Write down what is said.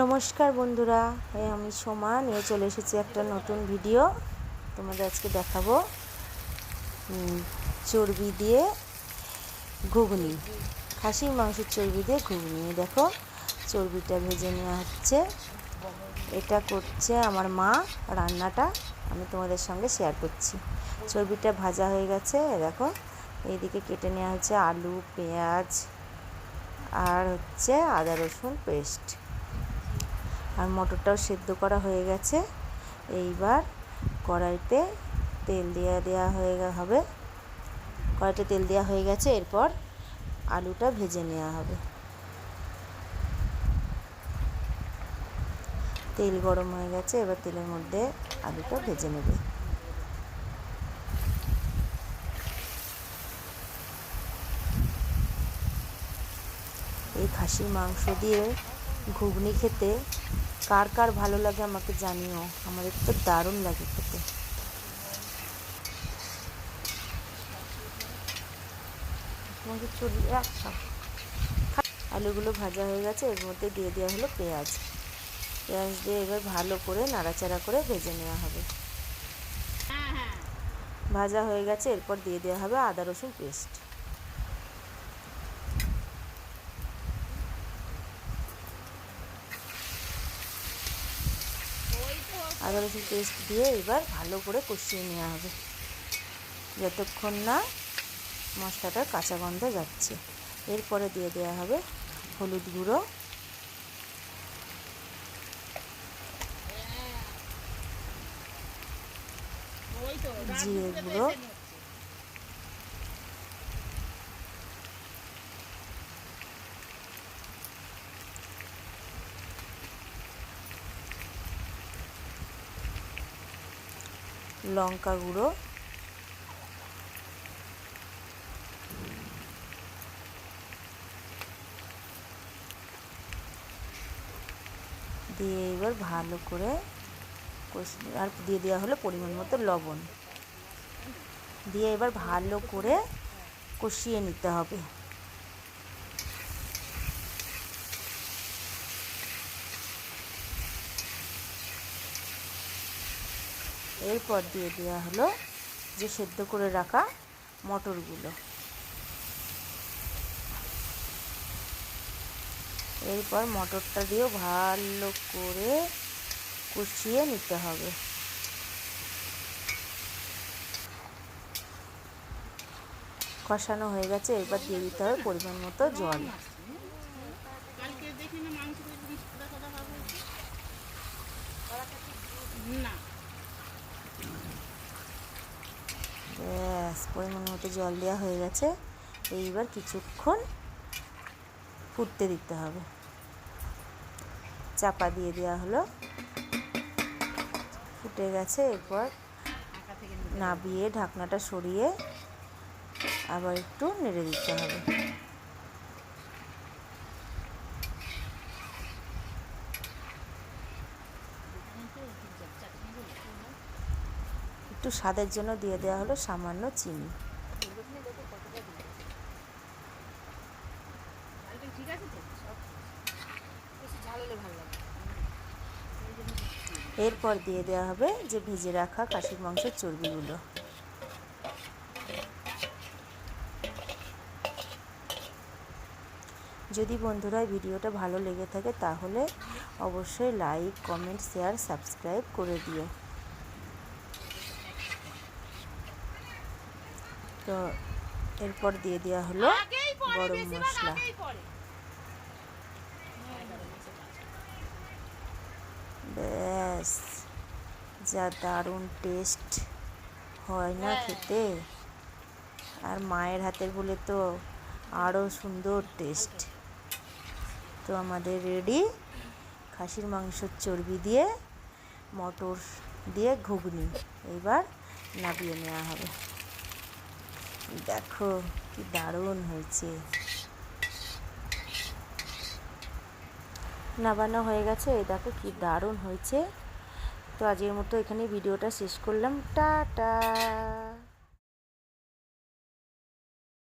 নমস্কার বন্ধুরা, এই আমি সোমা, নিয়ে চলে এসেছি একটা নতুন ভিডিও। তোমাদের আজকে দেখাবো চর্বি দিয়ে ঘুগনি, খাসির মাংসের চর্বি দিয়ে ঘুগনি। দেখো, চর্বিটা ভেজে নেওয়া হচ্ছে। এটা করছে আমার মা, রান্নাটা আমি তোমাদের সঙ্গে শেয়ার করছি। চর্বিটা ভাজা হয়ে গেছে দেখো। এইদিকে কেটে নেওয়া হচ্ছে আলু, পেঁয়াজ, আর হচ্ছে আদা রসুন পেস্ট আর মটরটাও সেদ্ধ করা হয়ে গেছে। এইবার কড়াইতে তেল দেওয়া দেওয়া হয়ে হবে। কড়াইতে তেল দেওয়া হয়ে গেছে, এরপর আলুটা ভেজে নেওয়া হবে। তেল গরম হয়ে গেছে, এবার তেলের মধ্যে আলুটা ভেজে নেবে। এই খাসির মাংস দিয়ে ঘুগনি খেতে কার কার ভালো লাগে আমাকে জানিও। আমাদের তো দারুণ লাগে খেতে। তোমাকে চলি আলুগুলো ভাজা হয়ে গেছে, এর মধ্যে দিয়ে দেওয়া হলো পেঁয়াজ। পেঁয়াজ দিয়ে এবার ভালো করে নাড়াচাড়া করে ভেজে নেওয়া হবে। ভাজা হয়ে গেছে, এরপর দিয়ে দেওয়া হবে আদা রসুন পেস্ট। আদা রসুন পেস্ট দিয়ে এবার ভালো করে কষিয়ে নেওয়া হবে। যতক্ষণ না মশলাটা কাঁচা গন্ধ যাচ্ছে। এরপরে দিয়ে দেওয়া হবে হলুদ গুঁড়ো। জিরে গুঁড়ো। লঙ্কা গুঁড়ো। দিয়ে এবার ভালো করে আর দিয়ে দেওয়া হলো পরিমাণ মতো লবণ। দিয়ে এবার ভালো করে কষিয়ে নিতে হবে। এরপর দিয়ে দেওয়া হলো যে সেদ্ধ করে রাখা মটরগুলো। এরপর মটরটা দিয়েও ভালো করে কষিয়ে নিতে হবে। কষানো হয়ে গেছে এবার দিয়ে দিতে হবে পরিমাণ মতো জল। না মাংস বেশি কথা কথা ভাবো না ব্যাস পরিমাণ মতো জল দেওয়া হয়ে গেছে। এইবার কিছুক্ষণ ফুটতে দিতে হবে। চাপা দিয়ে দেওয়া হলো। ফুটে গেছে, এরপর নাবিয়ে ঢাকনাটা সরিয়ে আবার একটু নেড়ে দিতে হবে। একটু স্বাদের জন্য দিয়ে দেওয়া হলো সামান্য চিনি। এরপর দিয়ে দেওয়া হবে যে ভেজে রাখা খাসির মাংসের চর্বিগুলো। যদি বন্ধুরা ভিডিওটা ভালো লেগে থাকে তাহলে অবশ্যই লাইক, কমেন্ট, শেয়ার, সাবস্ক্রাইব করে দিও। তো এরপর দিয়ে দেওয়া হলো গরম মশলা। ব্যাস যা দারুণ টেস্ট হয় না খেতে? আর মায়ের হাতের বলে তো আরও সুন্দর টেস্ট তো আমাদের রেডি খাসির মাংসর চর্বি দিয়ে মটর দিয়ে ঘুগনি। এবার নাবিয়ে নেওয়া হবে। দেখো, কি দারুণ হয়েছে। নাবানো হয়ে গেছে, এই দেখো কি দারুণ হয়েছে। তো আজকের মতো এখানে ভিডিওটা শেষ করলাম। টাটা!